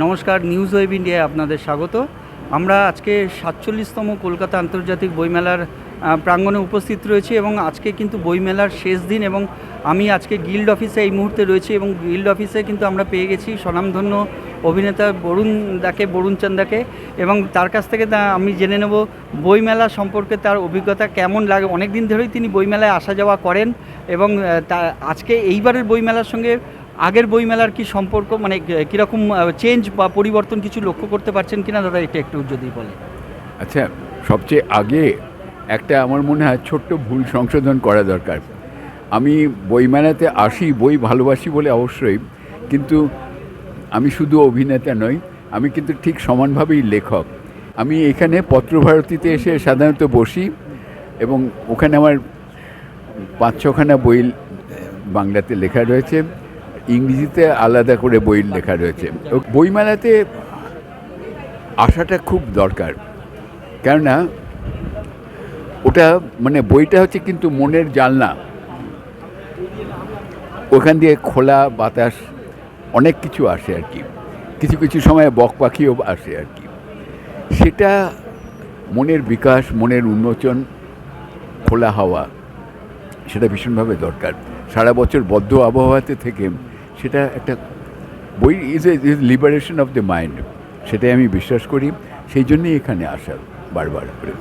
নমস্কার news web ইন্ডিয়ায় আপনাদের স্বাগত। আমরা আজকে সাতচল্লিশতম কলকাতা আন্তর্জাতিক বইমেলার প্রাঙ্গণে উপস্থিত রয়েছি এবং আজকে কিন্তু বইমেলার শেষ দিন এবং আমি আজকে গিল্ড অফিসে এই মুহূর্তে রয়েছি এবং গিল্ড অফিসে কিন্তু আমরা পেয়ে গেছি স্বনামধন্য অভিনেতা বরুণ দাকে, বরুণ চান্দাকে এবং তার কাছ থেকে আমি জেনে নেব বইমেলা সম্পর্কে তার অভিজ্ঞতা কেমন লাগে। অনেক দিন ধরেই তিনি বইমেলায় আসা যাওয়া করেন এবং তা আজকে এইবারের বইমেলার সঙ্গে আগের বইমেলার কি সম্পর্ক? মানে কীরকম চেঞ্জ বা পরিবর্তন কিছু লক্ষ্য করতে পারছেন কিনা? দাদা, এটা একটু যদি বলে আচ্ছা সবচেয়ে আগে একটা আমার মনে হয় ছোট্ট ভুল সংশোধন করা দরকার। আমি বইমেলাতে আসি, বই ভালোবাসি বলে অবশ্যই, কিন্তু আমি শুধু অভিনেতা নই, আমি কিন্তু ঠিক সমানভাবেই লেখক। আমি এখানে পত্রভারতীতে এসে সাধারণত বসি এবং ওখানে আমার পাঁচ ছখানা বই বাংলাতে লেখা রয়েছে। ইংরেজিতে আলাদা করে বই লেখা রয়েছে। বইমেলাতে আসাটা খুব দরকার। কেননা, ওটা মানে বইটা হচ্ছে কিন্তু মনের জানলা। ওখান দিয়ে খোলা বাতাস, অনেক কিছু আসে আর কি। কিছু কিছু সময় বক পাখিও আসে আর কি। সেটা মনের বিকাশ, মনের উন্মোচন, খোলা হাওয়া, সেটা ভীষণভাবে দরকার। সারা বছর বদ্ধ আবহাওয়াতে থেকে সেটা একটা বই is a is liberation of the mind সেটাই আমি বিশ্বাস করি। সেই জন্যই এখানে আসা বারবার করে।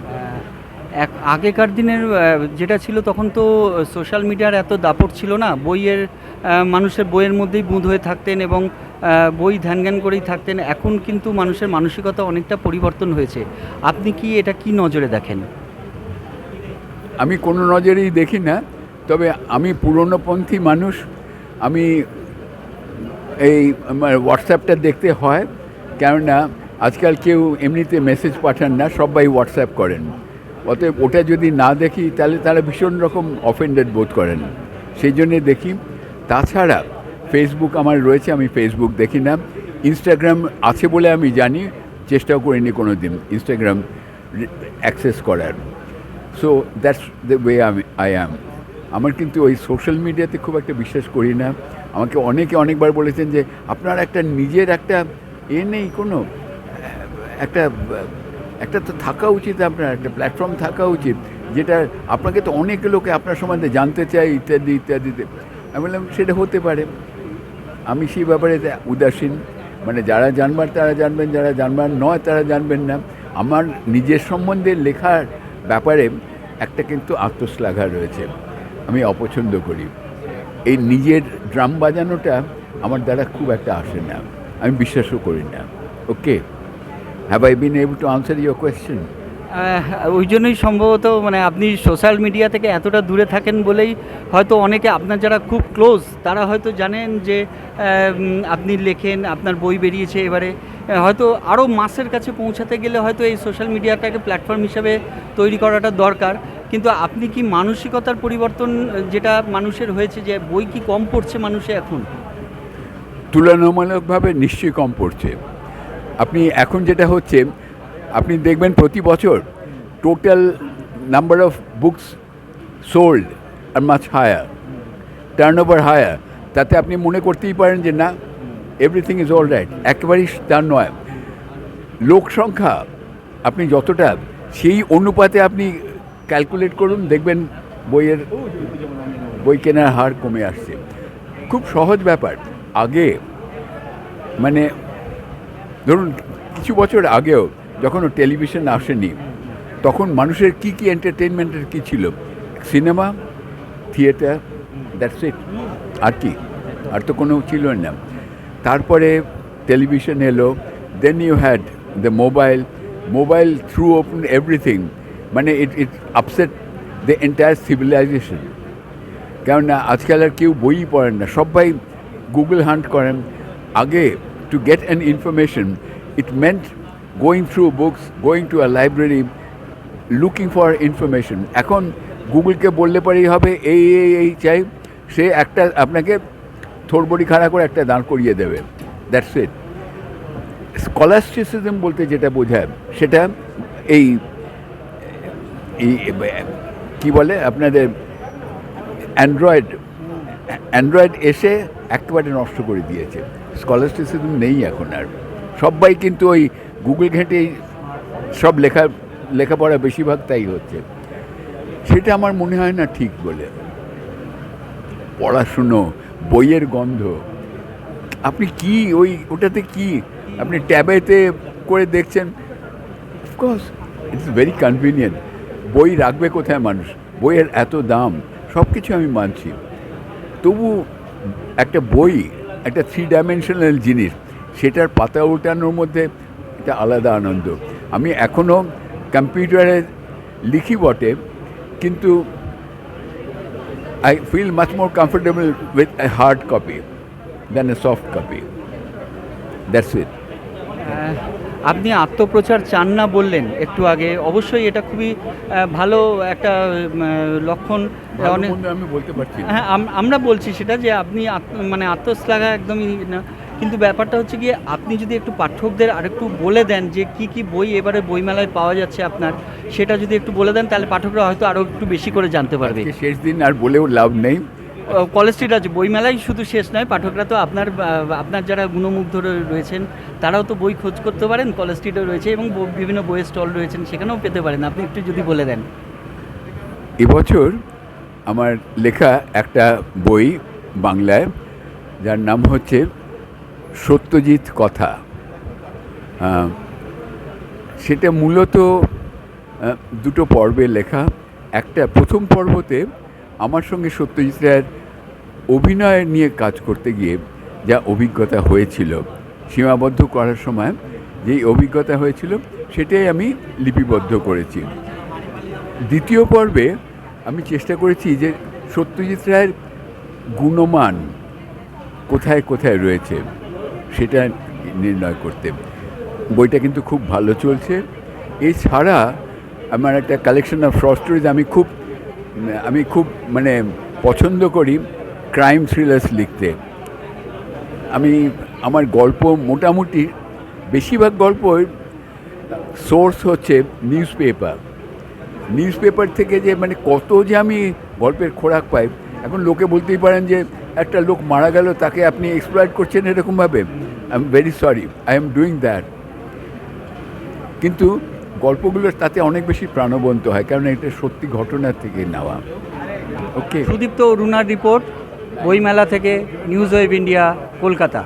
এক আগেকার দিনের যেটা ছিল তখন তো সোশ্যাল মিডিয়ার এত দাপট ছিল না। বইয়ের মানুষের বইয়ের মধ্যেই বুঁদ হয়ে থাকতেন এবং বই ধ্যান জ্ঞান করেই থাকতেন। এখন কিন্তু মানুষের মানসিকতা অনেকটা পরিবর্তন হয়েছে। আপনি কি এটা কি নজরে দেখেন? আমি কোনো নজরেই দেখি না। তবে আমি পুরনোপন্থী মানুষ। আমি এই হোয়াটসঅ্যাপটা দেখতে হয়, কেননা আজকাল কেউ এমনিতে মেসেজ পাঠান না, সবাই হোয়াটসঅ্যাপ করেন। অতএব ওটা যদি না দেখি, তাহলে তারা ভীষণ রকম অফেন্ডেড বোধ করেন। সেই জন্যে দেখি। তাছাড়া ফেসবুক আমার রয়েছে, আমি ফেসবুক দেখি না। ইনস্টাগ্রাম আছে বলে আমি জানি, চেষ্টাও করিনি কোনো দিন ইনস্টাগ্রাম অ্যাক্সেস করার। So that's the way I am আমার কিন্তু ওই সোশ্যাল মিডিয়াতে খুব একটা বিশ্বাস করি না। আমাকে অনেকে অনেকবার বলেছেন যে, আপনার একটা নিজের একটা এ নেই কোনো, একটা একটা তো থাকা উচিত আপনার, একটা প্ল্যাটফর্ম থাকা উচিত, যেটা আপনাকে তো অনেক লোকে আপনার সম্বন্ধে জানতে চায়, ইত্যাদি ইত্যাদিতে আমি বললাম, সেটা হতে পারে। আমি সেই ব্যাপারে উদাসীন। মানে যারা জানবার, তারা জানবেন, যারা জানবার নয়, তারা জানবেন না। আমার নিজের সম্বন্ধে লেখার ব্যাপারে একটা কিন্তু আত্মশ্লাঘা রয়েছে। আমি অপছন্দ করি। এই নিজের ড্রাম বাজানোটা আমার দ্বারা খুব একটা আসে না। আমি বিশ্বাসও করি না। Okay? Have I been able to answer your question ওই জন্যই সম্ভবত মানে আপনি সোশ্যাল মিডিয়া থেকে এতটা দূরে থাকেন বলেই হয়তো অনেকে আপনার যারা খুব ক্লোজ তারা হয়তো জানেন যে আপনি লেখেন, আপনার বই বেরিয়েছে এবারে। হয়তো আরও মাসের কাছে পৌঁছাতে গেলে হয়তো এই সোশ্যাল মিডিয়াটাকে প্ল্যাটফর্ম হিসাবে তৈরি করাটা দরকার। কিন্তু আপনি কি মানসিকতার পরিবর্তন, যেটা মানুষের হয়েছে, যে বই কি কম পড়ছে মানুষে এখন? তুলনামূলকভাবে নিশ্চয়ই কম পড়ছে। আপনি এখন যেটা হচ্ছে, আপনি দেখবেন প্রতি বছর total number of books sold are much higher turnover higher তাতে আপনি মনে করতেই পারেন যে না এভরিথিং ইজ অল রাইট একেবারেই তা নয়। লোক সংখ্যা, আপনি যতটা, সেই অনুপাতে আপনি ক্যালকুলেট করুন, দেখবেন বইয়ের বই কেনার হার কমে আসছে। খুব সহজ ব্যাপার। আগে মানে ধরুন, কিছু বছর আগেও যখন টেলিভিশন আসেনি, তখন মানুষের কি কি এন্টারটেনমেন্টের কি ছিল? সিনেমা, থিয়েটার দ্যাটস ইট আর কি? আর তো কোনো ছিল না। তারপরে টেলিভিশন এলো then you had the mobile mobile through open everything মানে it it upset the entire civilisation কেননা আজকাল আর কেউ বইই পড়েন না, সবাই গুগল হান্ট করেন। আগে to get an information it meant going through books going to a library looking for information এখন গুগলকে বললে পরেই হবে, এই এই এই চাই। সে একটা আপনাকে থোড়বড়ি খাড়া করে একটা দাঁড় করিয়ে দেবে। দ্যাটস ইট স্কলাস্টিসিজম বলতে যেটা বোঝায়, সেটা এই কি বলে আপনাদের অ্যান্ড্রয়েড অ্যান্ড্রয়েড এসে একেবারে নষ্ট করে দিয়েছে। স্কলাস্টিসিজম নেই এখন আর। সবাই কিন্তু ওই গুগল ঘেঁটেই সব লেখা, লেখাপড়া বেশিরভাগ তাই হচ্ছে। সেটা আমার মনে হয় না ঠিক বলে। পড়াশুনো, বইয়ের গন্ধ। আপনি কি ওই, ওটাতে কি? আপনি ট্যাবেতে করে দেখছেন? অফকোর্স ইটস ভেরি কনভিনিয়েন্ট বই রাখবে কোথায় মানুষ? বইয়ের এত দাম সব কিছু আমি মানছি। তবু একটা বই, একটা থ্রি ডাইমেনশনাল জিনিস, সেটার পাতা উল্টানোর মধ্যে একটা আলাদা আনন্দ। আমি এখনও কম্পিউটারে লিখি বটে, কিন্তু I feel much more comfortable with a hard copy than a soft copy that's it আপনি আত্মপ্রচার চান না বললেন একটু আগে অবশ্যই এটা খুবই ভালো একটা লক্ষণ। আমি বলতে পারছি হ্যাঁ আমরা বলছি সেটা যে আপনি মানে আত্মশ্লাঘা একদমই না। কিন্তু ব্যাপারটা হচ্ছে গিয়ে আপনি যদি একটু পাঠকদের আরেকটু বলে দেন যে কি কি বই এবারে বইমেলায় পাওয়া যাচ্ছে আপনার সেটা যদি একটু বলে দেন তাহলে পাঠকরা হয়তো আরও একটু বেশি করে জানতে পারবে। শেষ দিন আর বলেও লাভ নেই। কলেজ স্ট্রিট আছে বইমেলাই শুধু শেষ নয়, পাঠকরা তো আপনার আপনার যারা গুণমুগ্ধ রয়েছেন, তারাও তো বই খোঁজ করতে পারেন, কলেজ স্ট্রিটও রয়েছে এবং বিভিন্ন বইয়ের স্টল রয়েছেন, সেখানেও পেতে পারেন। আপনি একটু যদি বলে দেন। এবছর আমার লেখা একটা বই বাংলায়, যার নাম হচ্ছে সত্যজিৎ কথা। সেটা মূলত দুটো পর্বে লেখা। একটা প্রথম পর্বতে আমার সঙ্গে সত্যজিৎ রায়ের অভিনয় নিয়ে কাজ করতে গিয়ে যা অভিজ্ঞতা হয়েছিল, সীমাবদ্ধ করার সময় যেই অভিজ্ঞতা হয়েছিল সেটাই আমি লিপিবদ্ধ করেছি। দ্বিতীয় পর্বে আমি চেষ্টা করেছি যে সত্যজিৎ রায়ের গুণমান কোথায় কোথায় রয়েছে সেটা নির্ণয় করতে। বইটা কিন্তু খুব ভালো চলছে। এছাড়া আমার একটা কালেকশন অফ শর্ট আমি খুব আমি খুব মানে পছন্দ করি ক্রাইম থ্রিলার্স লিখতে। আমি, আমার গল্প মোটামুটি, বেশিরভাগ গল্প সোর্স হচ্ছে নিউজ পেপার নিউজ পেপার থেকে যে মানে কত যে আমি গল্পের খোরাক পাই, এখন লোকে বলতেই পারেন যে একটা লোক মারা গেল, তাকে আপনি এক্সপ্লয়েট করছেন এরকমভাবে। I am very sorry I am doing that কিন্তু গল্পগুলো তাতে অনেক বেশি প্রাণবন্ত হয়, কারণ এটা সত্যি ঘটনার থেকে নেওয়া। ওকে সুদীপ্ত রুনার রিপোর্ট, বইমেলা থেকে, নিউজ ওয়েব ইন্ডিয়া, কলকাতা।